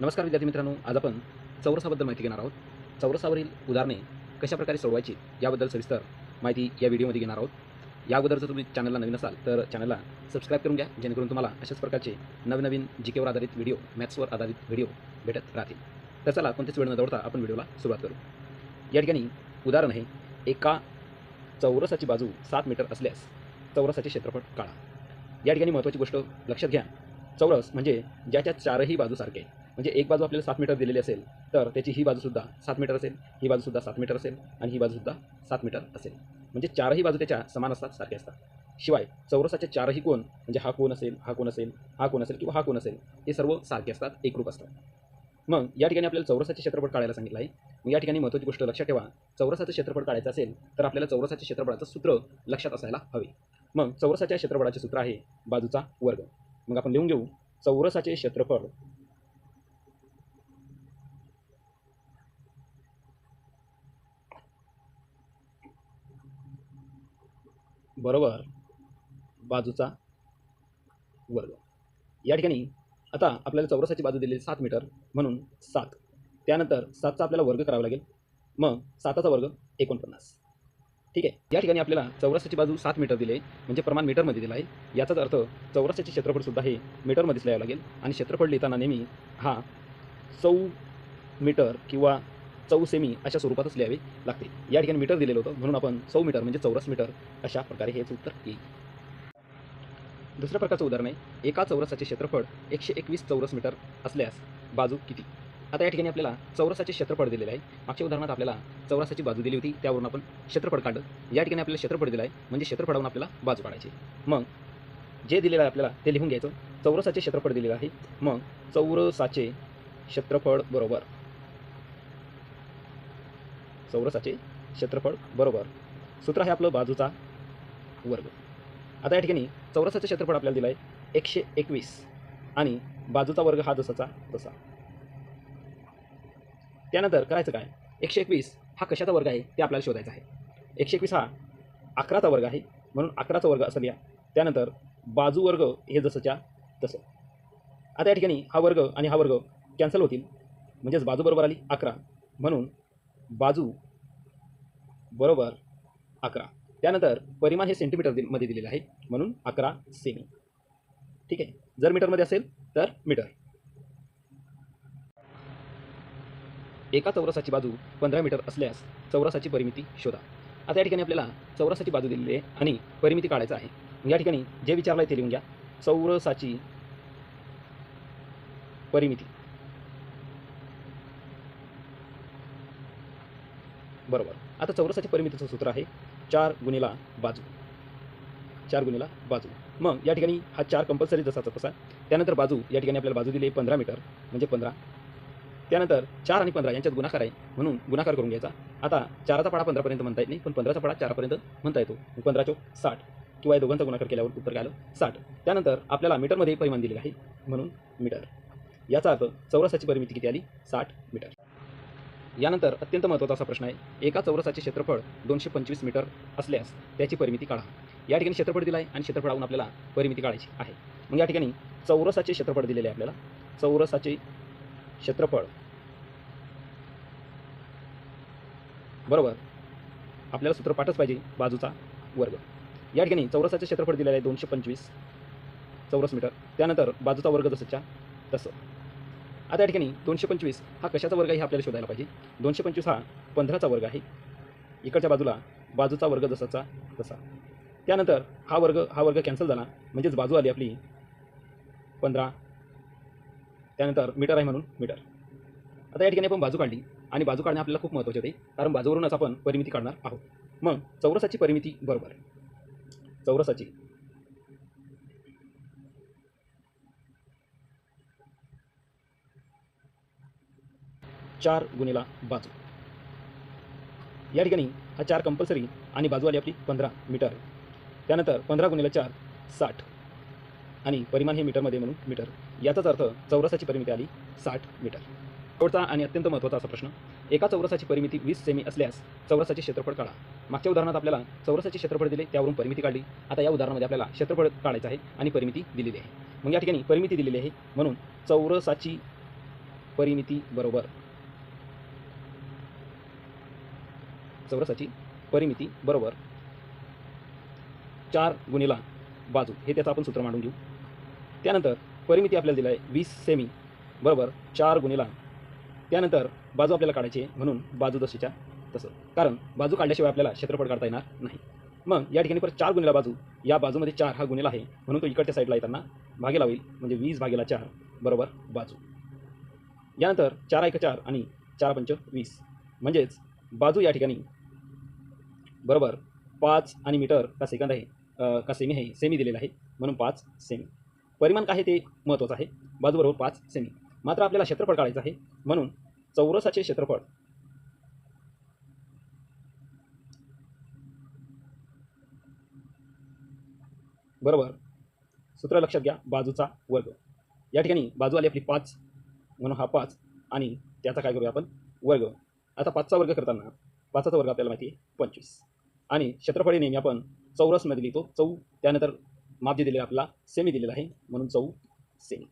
नमस्कार विद्यार्थी मित्रांनो आज आपण चौरसाबद्दल माहिती घेणार आहोत. चौरसावरील उदाहरणे कशाप्रकारे सोडवायची याबद्दल सविस्तर माहिती या व्हिडिओमध्ये घेणार आहोत. या अगोदर जर तुम्ही चॅनलला नवीन असाल तर चॅनलला सबस्क्राईब करून घ्या जेणेकरून तुम्हाला अशाच प्रकारचे नवनवीन जी केवर आधारित व्हिडिओ मॅथ्सवर आधारित व्हिडिओ भेटत राहतील. तर चला कोणतेच वेळ न दौडता आपण व्हिडिओला सुरुवात करू. या ठिकाणी उदाहरण आहे एका चौरसाची बाजू सात मीटर असल्यास चौरसाचे क्षेत्रफळ काढा. या ठिकाणी महत्त्वाची गोष्ट लक्षात घ्या. चौरस म्हणजे ज्याच्या चारही बाजूसारखे. आहे. म्हणजे एक बाजू आपल्याला सात मीटर दिलेली असेल तर त्याची ही बाजूसुद्धा सात मीटर असेल ही बाजूसुद्धा सात मीटर असेल आणि ही बाजूसुद्धा सात मीटर असेल. म्हणजे चारही बाजू त्याच्या समान असतात सारखे असतात. शिवाय चौरसाचे चारही कोण म्हणजे हा कोण असेल हा कोण असेल हा कोण असेल किंवा हा कोण असेल हे सर्व सारखे असतात एकरूप असतात. मग या ठिकाणी आपल्याला चौरसाचे क्षेत्रफळ काढायला सांगितलं आहे. मग या ठिकाणी महत्त्वाची गोष्ट लक्षात ठेवा. चौरसाचं क्षेत्रफळ काढायचं असेल तर आपल्याला चौरसाच्या क्षेत्रफळाचं सूत्र लक्षात असायला हवे. मग चौरसाच्या क्षेत्रफळाचे सूत्र आहे बाजूचा वर्ग. मग आपण लिहून घेऊ. चौरसाचे क्षेत्रफळ बरोबर. बाजूचा वर्ग. या ठिकाणी आता आपल्याला चौरसाची बाजू दिलेली सात मीटर म्हणून सात. त्यानंतर सातचा आपल्याला वर्ग करावा लागेल. मग साताचा वर्ग एकोणपन्नास. ठीक आहे. या ठिकाणी आपल्याला चौरसाची बाजू सात मीटर दिले म्हणजे प्रमाण मीटरमध्ये दिलं आहे. याचाच अर्थ चौरसाचे क्षेत्रफळसुद्धा हे मीटरमध्येच लिहावं लागेल. आणि क्षेत्रफळ लिहिताना नेहमी हा चौ मीटर किंवा चौ सेमी अशा स्वरूपातच लिहावे लागते. या ठिकाणी मीटर दिलेलं होतं. म्हणून आपण चौ मीटर म्हणजे चौरस मीटर अशा प्रकारे हेच उत्तर येईल दुसऱ्या प्रकारचं उदाहरण आहे. एका चौरसाचे क्षेत्रफळ एकशे एकवीस चौरस मीटर असल्यास बाजू किती? आता या ठिकाणी आपल्याला चौरसाचे क्षेत्रफळ दिलेलं आहे. मागच्या उदाहरणात आपल्याला चौरसाची बाजू दिली होती. त्यावरून आपण क्षेत्रफळ काढलं. या ठिकाणी आपल्याला क्षेत्रफळ दिलं आहे. म्हणजे क्षेत्रफळावरून आपल्याला बाजू काढायची मग जे दिलेलं आहे आपल्याला ते लिहून घ्यायचं. चौरसाचे क्षेत्रफळ दिलेलं आहे. मग चौरसाचे क्षेत्रफळ बरोबर चौरसाचे क्षेत्रफळ बरोबर. सूत्र आहे आपलं बाजूचा वर्ग. आता या ठिकाणी चौरसाचं क्षेत्रफळ आपल्याला दिलं आहे एकशे एकवीस आणि बाजूचा वर्ग हा जसाचा तसा. त्यानंतर करायचं काय? एकशे एकवीस हा कशाचा वर्ग आहे? ते आपल्याला शोधायचा आहे. एकशे एकवीस हा अकराचा वर्ग आहे म्हणून अकराचा वर्ग असं लिहा. त्यानंतर बाजू वर्ग हे जसंच्या तसं. आता या ठिकाणी हा वर्ग आणि हा वर्ग कॅन्सल होतील. म्हणजेच बाजू बरोबर आली अकरा. म्हणून बाजू बरोबर अकरा. त्यानंतर परिमाण हे सेंटीमीटरमध्ये दिलेलं आहे. म्हणून अकरा सेमी ठीक आहे? जर मीटरमध्ये असेल तर मीटर एका चौरसाची बाजू पंधरा मीटर असल्यास चौरसाची परिमिती शोधा. आता या ठिकाणी आपल्याला चौरसाची बाजू दिलेली आहे आणि परिमिती काढायचं आहे. मग या ठिकाणी जे विचारलं आहे ते लिहून घ्या. चौरसाची परिमिती. बरोबर. आता चौरसाचे परिमितीचं सूत्र आहे चार गुणिला बाजू. चार गुणिला बाजू. मग या ठिकाणी हा चार कंपल्सरी जसाचा तसा त्यानंतर बाजू या ठिकाणी आपल्याला बाजू दिली आहे पंधरा मीटर म्हणजे पंधरा. त्यानंतर चार आणि पंधरा यांच्यात गुणाकार आहे म्हणून गुणाकार करून घ्यायचा. आता चाराचा पाडा पंधरापर्यंत म्हणता येत नाही पण पंधराचा पाडा चारापर्यंत म्हणता येतो. पंधरा चौक साठ किंवा या दोघांचा गुणाकार केल्यावर उत्तर काय आलं? साठ. त्यानंतर आपल्याला मीटरमध्ये परिमाण दिलेलं आहे म्हणून मीटर याचा अर्थ चौरसाची परिमिती किती आली? साठ मीटर यानंतर अत्यंत महत्त्वाचा असा प्रश्न आहे. एका चौरसाचे क्षेत्रफळ दोनशे पंचवीस मीटर असल्यास त्याची परिमिती काढा. या ठिकाणी क्षेत्रफळ दिलं आहे आणि क्षेत्रफळावरून आपल्याला परिमिती काढायची आहे. मग या ठिकाणी चौरसाचे क्षेत्रफळ दिलेले आहे आपल्याला. चौरसाचे क्षेत्रफळ बरोबर. आपल्याला सूत्र पाठच पाहिजे बाजूचा वर्ग. या ठिकाणी चौरसाचे क्षेत्रफळ दिलेलं आहे दोनशे पंचवीस चौरस मीटर. त्यानंतर बाजूचा वर्ग जसंच्या तसं. आता या ठिकाणी दोनशे पंचवीस हा कशाचा वर्ग आहे हे आपल्याला शोधायला पाहिजे. दोनशे पंचवीस हा पंधराचा वर्ग आहे. इकडच्या बाजूला बाजूचा वर्ग जसाचा तसा. त्यानंतर हा वर्ग हा वर्ग कॅन्सल झाला. म्हणजेच बाजू आली आपली पंधरा. त्यानंतर मीटर आहे म्हणून मीटर. आता या ठिकाणी आपण बाजू काढली आणि बाजू काढणे आपल्याला खूप महत्त्वाचे होते. कारण बाजूवरूनच आपण परिमिती काढणार आहोत. मग चौरसाची परिमिती बरोबर. चौरसाची. चार गुणिला बाजू. या ठिकाणी हा चार कंपल्सरी आणि बाजू आली आपली पंधरा मीटर त्यानंतर पंधरा गुणिला चार साठ. आणि परिमाण हे मीटरमध्ये म्हणून मीटर. याचाच अर्थ चौरसाची परिमिती आली साठ मीटर शेवटचा आणि अत्यंत महत्त्वाचा असा प्रश्न. एका चौरसाची परिमिती वीस सेमी असल्यास चौरसाचे क्षेत्रफळ काढा. मागच्या उदाहरणात आपल्याला चौरसाचे क्षेत्रफळ दिले त्यावरून परिमिती काढली. आता या उदाहरणामध्ये आपल्याला क्षेत्रफळ काढायचं आहे आणि परिमिती दिलेली आहे. मग या ठिकाणी परिमिती दिलेली आहे म्हणून चौरसाची परिमिती बरोबर चौरसाची परिमिती बरोबर चार गुणिला बाजू. हे त्याचं आपण सूत्र मांडून घेऊ. त्यानंतर परिमिती आपल्याला दिलं आहे वीस सेमी बरोबर चार गुणिला. त्यानंतर बाजू आपल्याला काढायची आहे म्हणून बाजू जशीच्या तसं. कारण बाजू काढल्याशिवाय आपल्याला क्षेत्रफळ काढता येणार नाही. मग या ठिकाणी परत चार गुणिला बाजू. या बाजूमध्ये चार हा गुणिला आहे म्हणून तो इकडच्या साईडला येताना भागेला होईल म्हणजे वीस भागेला चार बरोबर बाजू. यानंतर चार एक चार आणि चार पंच वीस. म्हणजेच बाजू या ठिकाणी बरोबर. पाच आणि मीटर का सेकंद आहे का सेमी आहे सेमी दिलेला आहे. म्हणून पाच सेमी. परिमाण काय आहे ते महत्त्वाचं आहे. बाजूबरोबर पाच सेमी. मात्र आपल्याला क्षेत्रफळ काढायचं आहे. म्हणून चौरसाचे क्षेत्रफळ. बरोबर. सूत्र लक्षात घ्या. बाजूचा वर्ग. या ठिकाणी बाजू आली आपली पाच. म्हणून हा पाच आणि त्याचा काय करूया आपण? वर्ग. आता पाचचा वर्ग करताना पाचाचा वर्ग आपल्याला माहिती आहे पंचवीस. आणि क्षेत्रफळ नेहमी आपण चौरसमध्ये लिहितो. चौ त्यानंतर माप जे दिलेलं आपला सेमी दिलेला आहे. म्हणून चौ सेमी